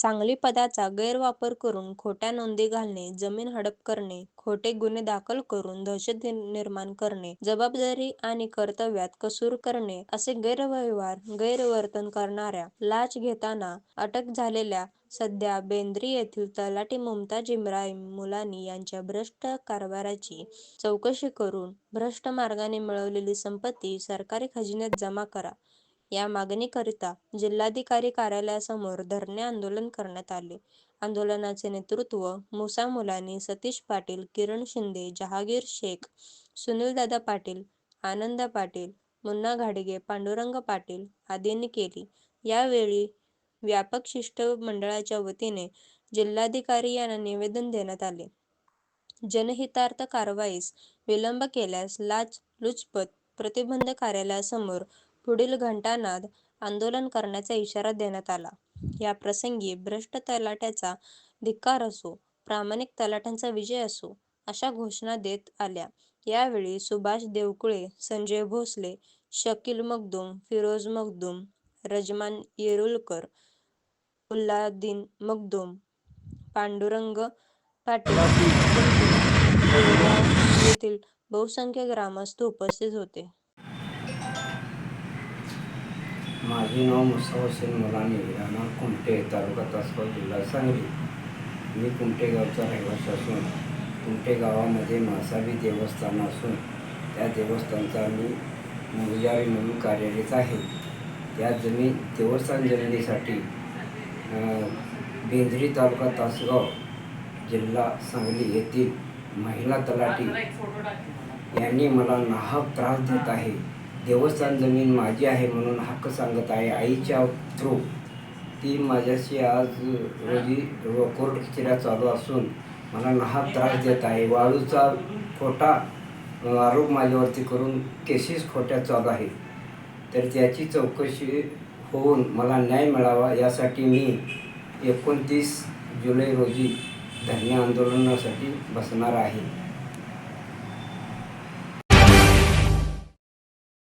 सांगली पदाचा गैरवापर करून खोट्या नोंदी घालणे जमीन हडप करणे खोटे गुन्हे दाखल करून दहशत निर्माण करणे जबाबदारी आणि कर्तव्यात कसूर करणे असे गैरव्यवहार गैरवर्तन करणाऱ्या लाच घेताना अटक झालेल्या सध्या बेंद्री येथील तलाठी मुमताज इब्राहिम मुलानी यांच्या भ्रष्ट कारभाराची चौकशी करून भ्रष्ट मार्गाने मिळवलेली संपत्ती सरकारी खजिन्यात जमा करा. या मागणीकरिता जिल्हाधिकारी कार्यालयासमोर धरणे आंदोलन करण्यात आले. आंदोलनाचे नेतृत्व मुसा मुलानी सतीश पाटील किरण शिंदे जहागीर शेख सुनीलदादा पाटील आनंदा पाटील मुन्ना घाडगे पांडुरंग पाटील आदींनी केली. यावेळी व्यापक शिष्टमंडळाच्या वतीने जिल्हाधिकारी यांना निवेदन देण्यात आले. जनहितार्थ कारवाईस विलंब केल्यास लाच लुचपत प्रतिबंध कार्यालयासमोर पुढील घंटानाद आंदोलन करण्याचा इशारा देण्यात आला. या प्रसंगी भ्रष्ट तलाठ्याचा धिक्कार असो प्रामाणिक तलाठ्यांचा विजय असो अशा घोषणा देत आल्या. यावेळी सुभाष देवकुळे संजय भोसले शकील मखदूम फिरोज मखदूम रजमान येरुलकर उल्लादीन मखदूम पांडुरंग पाटील येथील बहुसंख्य ग्रामस्थ उपस्थित होते. माझे नाव मुसा हुसेन मुलानी राहणार कुमटे तालुका तासगाव जिल्हा सांगली. मी कुमटे गावचा रहिवासी असून कुमटे गावामध्ये मासावी देवस्थान असून त्या देवस्थानचा मी मुजारी म्हणून कार्यरत आहे. त्या जमीन देवस्थान जमिनीसाठी बेंद्री तालुका तासगाव जिल्हा सांगली येथील महिला तलाठी यांनी मला नाहक त्रास देत आहे. देवस्थान जमीन माझी आहे म्हणून हक्क सांगत आहे आईच्या थ्रू. ती माझ्याशी आज रोजी कोर्ट कचेऱ्या चालू असून मला नाहक त्रास देत आहे. वाळूचा खोटा आरोप माझ्यावरती करून केसेस खोट्या चालू आहे तर त्याची चौकशी होऊन मला न्याय मिळावा यासाठी मी एकोणतीस जुलै रोजी धरणे आंदोलनासाठी बसणार आहे.